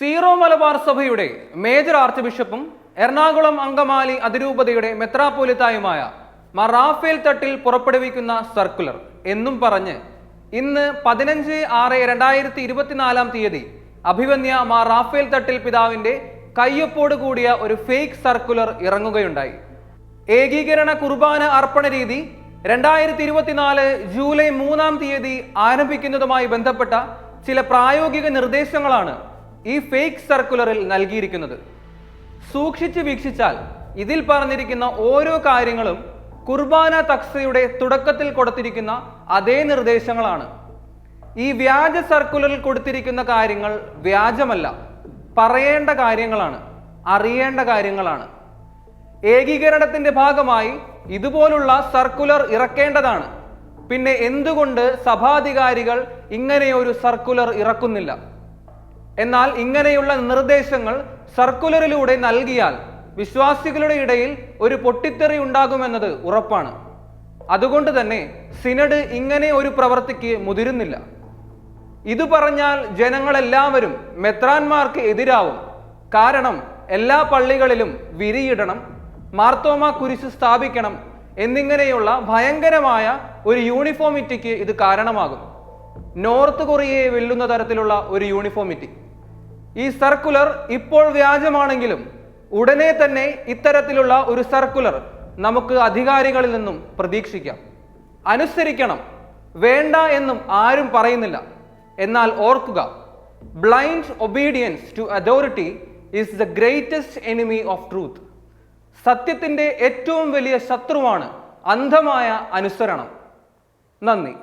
Zero Malabar സഭയുടെ major arch ബിഷപ്പും എറണാകുളം അങ്കമാലി അതിരൂപതയുടെ മെത്രാപ്പോലിത്തായുമായ മാർ റാഫേൽ തട്ടിൽ പുറപ്പെടുവിക്കുന്ന സർക്കുലർ എന്നും പറഞ്ഞ് ഇന്ന് പതിനഞ്ച് ആറ് രണ്ടായിരത്തി ഇരുപത്തിനാലാം തീയതി അഭിവന്യ മാർ റാഫേൽ തട്ടിൽ പിതാവിന്റെ കയ്യൊപ്പോട് കൂടിയ ഒരു ഫേക്ക് സർക്കുലർ ഇറങ്ങുകയുണ്ടായി. ഏകീകരണ കുർബാന അർപ്പണ രീതി രണ്ടായിരത്തി ഇരുപത്തിനാല് ജൂലൈ മൂന്നാം തീയതി ആരംഭിക്കുന്നതുമായി ബന്ധപ്പെട്ട ചില പ്രായോഗിക നിർദ്ദേശങ്ങളാണ് ഈ ഫേക്ക് സർക്കുലറിൽ നൽകിയിരിക്കുന്നത്. സൂക്ഷിച്ച് വീക്ഷിച്ചാൽ ഇതിൽ പറഞ്ഞിരിക്കുന്ന ഓരോ കാര്യങ്ങളും കുർബാന തക്സയുടെ തുടക്കത്തിൽ കൊടുത്തിരിക്കുന്ന അതേ നിർദ്ദേശങ്ങളാണ്. ഈ വ്യാജ സർക്കുലറിൽ കൊടുത്തിരിക്കുന്ന കാര്യങ്ങൾ വ്യാജമല്ല പറയേണ്ട കാര്യങ്ങളാണ് അറിയേണ്ട കാര്യങ്ങളാണ്. ഏകീകരണത്തിന്റെ ഭാഗമായി ഇതുപോലുള്ള സർക്കുലർ ഇറക്കേണ്ടതാണ്. പിന്നെ എന്തുകൊണ്ട് സഭാധികാരികൾ ഇങ്ങനെയൊരു സർക്കുലർ ഇറക്കുന്നില്ല? എന്നാൽ ഇങ്ങനെയുള്ള നിർദ്ദേശങ്ങൾ സർക്കുലറിലൂടെ നൽകിയാൽ വിശ്വാസികളുടെ ഇടയിൽ ഒരു പൊട്ടിത്തെറി ഉണ്ടാകുമെന്നത് ഉറപ്പാണ്. അതുകൊണ്ട് തന്നെ സിനഡ് ഇങ്ങനെ ഒരു പ്രവൃത്തിക്ക് മുതിരുന്നില്ല. ഇത് പറഞ്ഞാൽ ജനങ്ങളെല്ലാവരും മെത്രാന്മാർക്ക് എതിരാവും. കാരണം എല്ലാ പള്ളികളിലും വിരിയിടണം മാർത്തോമ കുരിശ് സ്ഥാപിക്കണം എന്നിങ്ങനെയുള്ള ഭയങ്കരമായ ഒരു യൂണിഫോമിറ്റിക്ക് ഇത് കാരണമാകും. നോർത്ത് കൊറിയയെ വെല്ലുന്ന തരത്തിലുള്ള ഒരു യൂണിഫോമിറ്റി. ഈ സർക്കുലർ ഇപ്പോൾ വ്യാജമാണെങ്കിലും ഉടനെ തന്നെ ഇത്തരത്തിലുള്ള ഒരു സർക്കുലർ നമുക്ക് അധികാരികളിൽ നിന്നും പ്രതീക്ഷിക്കാം. അനുസരിക്കണം. വേണ്ട എന്നും ആരും പറയുന്നില്ല. എന്നാൽ ഓർക്കുക blind obedience to authority is the greatest enemy of truth സത്യത്തിന്റെ ഏറ്റവും വലിയ ശത്രുവാണ് അന്ധമായ അനുസരണം. നന്ദി.